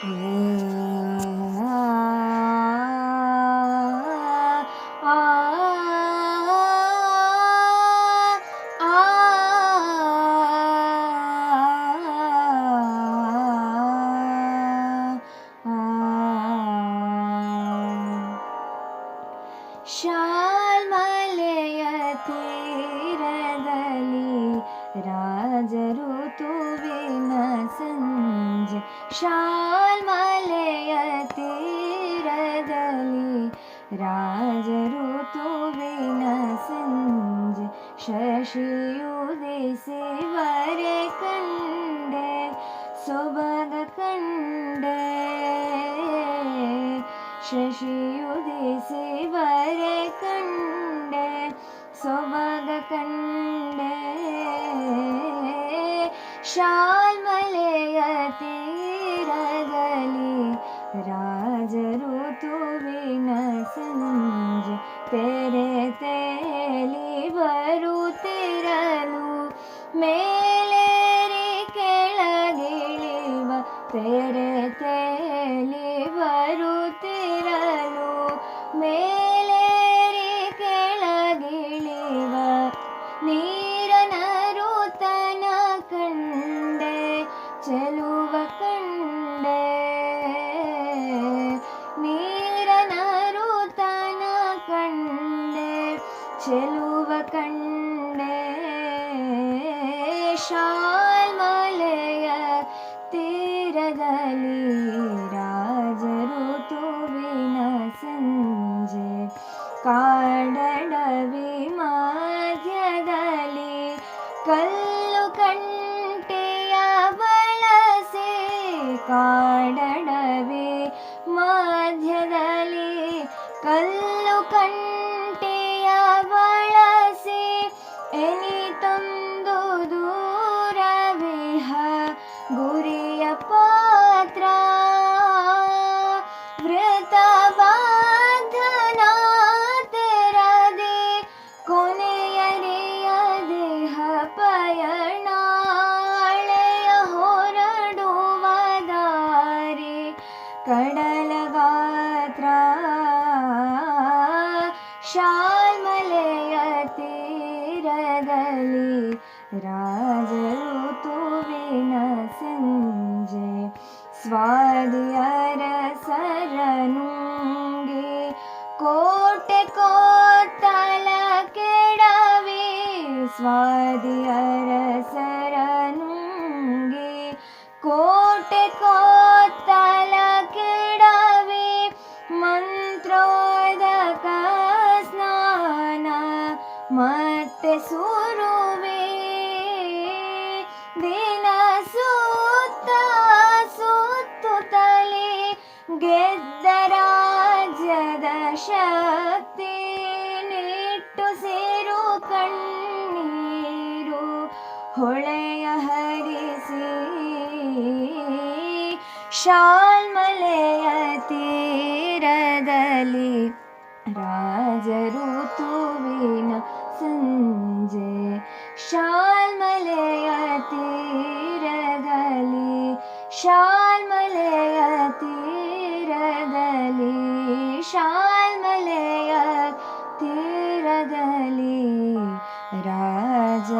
Shine. शाल्मलयतीरदलि Malay तीरलि राज ऋतुवि C शशियुदि वरे कण्ड सुबगण्ड शशि युदेशि वरे कण्ड सुबण्डा ರಾಜ ಋತುವಿನ ಸಂಜೆ ತೆರೆ ತೇಲಿ ಬರುತ್ತಿರಲು ಮೇಲೇರಿ ಕೆಳಗಿಳಿವ ತೆರೆ ತೇಲಿ ಬರುತ್ತಿರಲು ಮೇಲೇರಿ ಕೆಳಗಿಳಿವ ನೀರನ ಋತನ ಕಂಡೆ ಚೆಲುವ ಕಂಡೆ ಚೆಲುವ ಕಂಡೆ ಶಾಲ್ಮಲೆಯ ತೀರದಲ್ಲಿ ರಾಜ ಋತುವಿನ ಸಂಜೆ ಕಾಡಡವಿ ಮಧ್ಯದಲ್ಲಿ ಕಲ್ಲು ಕಂಟೆಯ ಬಳಸಿ ಕಾಡಡವಿ ಮಧ್ಯದಲ್ಲಿ ಕಲ್ಲು पत्र व्रतनादिह पयणो रडो मि कडल पत्र शामलयति रदल राजलु तु विन ಸ್ವಾದಿಯರ ಸರನುಂಗಿ ಕೋಟೆ ಕೋತಲ ಕೆಡವಿ ಸ್ವಾದಿಯರ ಸರನುಂಗಿ ಕೋಟೆ ಕೋತಲ ಕೆಡವಿ ಮಂತ್ರೋದಕ ಸ್ನಾನ ಮತ್ತೆ ಸುರುವೆ ಹೊಳೆಯ ಹರಿಸಿ ಶಾಲ್ಮಲೆಯ ळया हरि ಸಂಜೆ ಶಾಲ್ಮಲೆಯ ತೀರದಲ್ಲಿ ಶಾಲ್ಮಲೆಯ ತೀರದಲ್ಲಿ ಶಾಲ್ಮಲೆಯ ತೀರದಲ್ಲಿ राज